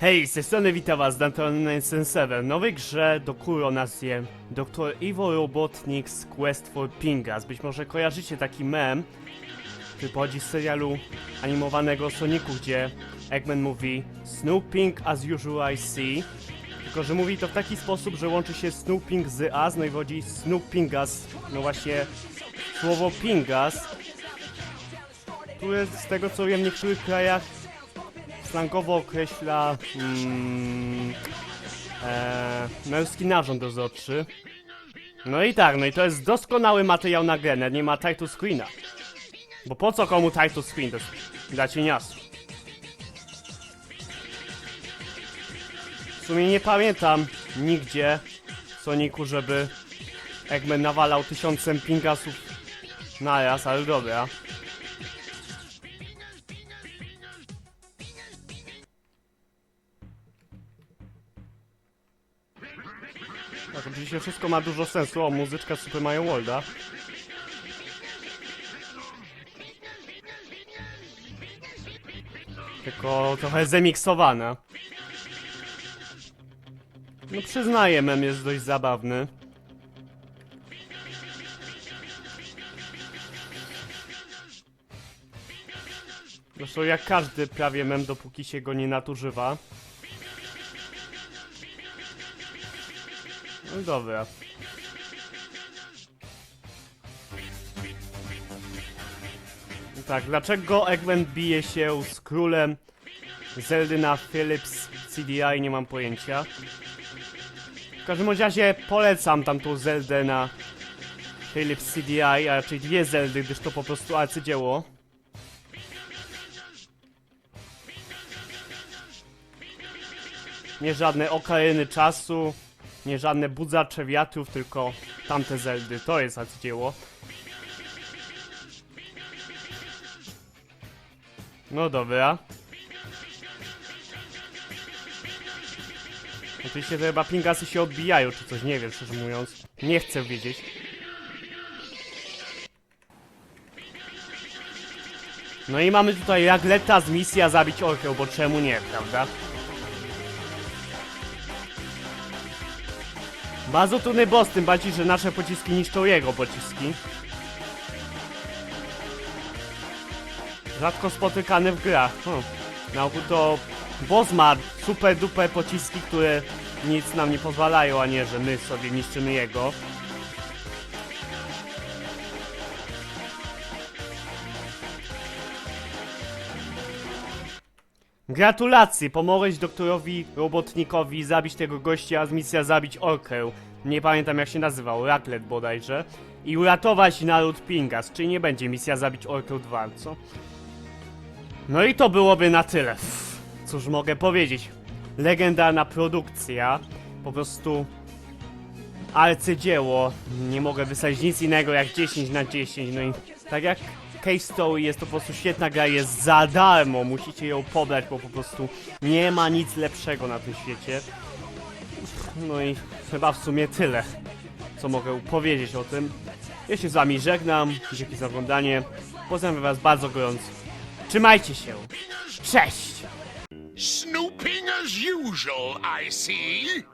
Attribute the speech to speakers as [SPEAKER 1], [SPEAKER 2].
[SPEAKER 1] Hej, z tej strony witam was, Danton 7 W nowej grze do Kuro o nazwie Dr. Evo Robotnik's Quest for Pingas. Być może kojarzycie taki mem, który pochodzi z serialu animowanego Sonicu, gdzie Eggman mówi Snooping as usual I see. Tylko, że mówi to w taki sposób, że łączy się Snooping z as, no i wchodzi Snoopingas, no właśnie słowo pingas, które z tego co wiem w niektórych krajach slangowo określa mm, e, męski narząd dozorczy. No i tak, no i to jest doskonały materiał na nawet nie ma title screena. Bo po co komu title screen? To jest dla cieniasu. W sumie nie pamiętam nigdzie w Sonicu, żeby Eggman nawalał tysiącem pingasów naraz, ale dobra. Tak, oczywiście wszystko ma dużo sensu. O, muzyczka Super Mario Worlda. Tylko trochę zemiksowana. No przyznaję, mem jest dość zabawny. Zresztą jak każdy prawie mem, dopóki się go nie nadużywa. No dobra. Tak, dlaczego Eggman bije się z królem Zeldy na Philips CDI nie mam pojęcia. W każdym razie polecam tamtą Zeldę na Philips CDI, a raczej dwie Zeldy, gdyż to po prostu arcydzieło. Nie żadne okaryny czasu, nie żadne budzacze wiatrów, tylko tamte Zeldy. To jest arcydzieło. No dobra. Oczywiście to chyba pingasy się odbijają, czy coś, nie wiem, szczerze mówiąc. Nie chcę wiedzieć. No i mamy tutaj Ragleta z misja zabić orkę, bo czemu nie, prawda? Bardzo trudny boss, tym bardziej, że nasze pociski niszczą jego pociski. Rzadko spotykany w grach. Na ogół to boss ma super duper pociski, które nic nam nie pozwalają, a nie, że my sobie niszczymy jego. Gratulacje, pomogłeś doktorowi robotnikowi zabić tego gościa, a z misja zabić orkę. Nie pamiętam jak się nazywał, Raklet bodajże. I uratować naród Pingas, czyli nie będzie misja zabić orkę 2, co? No i to byłoby na tyle. Cóż mogę powiedzieć? Legendarna produkcja. Po prostu arcydzieło. Nie mogę wysadzić nic innego jak 10 na 10. No i tak jak Case Story jest to po prostu świetna gra, jest za darmo. Musicie ją pobrać, bo po prostu nie ma nic lepszego na tym świecie. No i chyba w sumie tyle, co mogę powiedzieć o tym. Ja się z wami żegnam. Dzięki za oglądanie. Pozdrawiam was bardzo gorąco. Trzymajcie się. Cześć!
[SPEAKER 2] Snooping as usual, I see.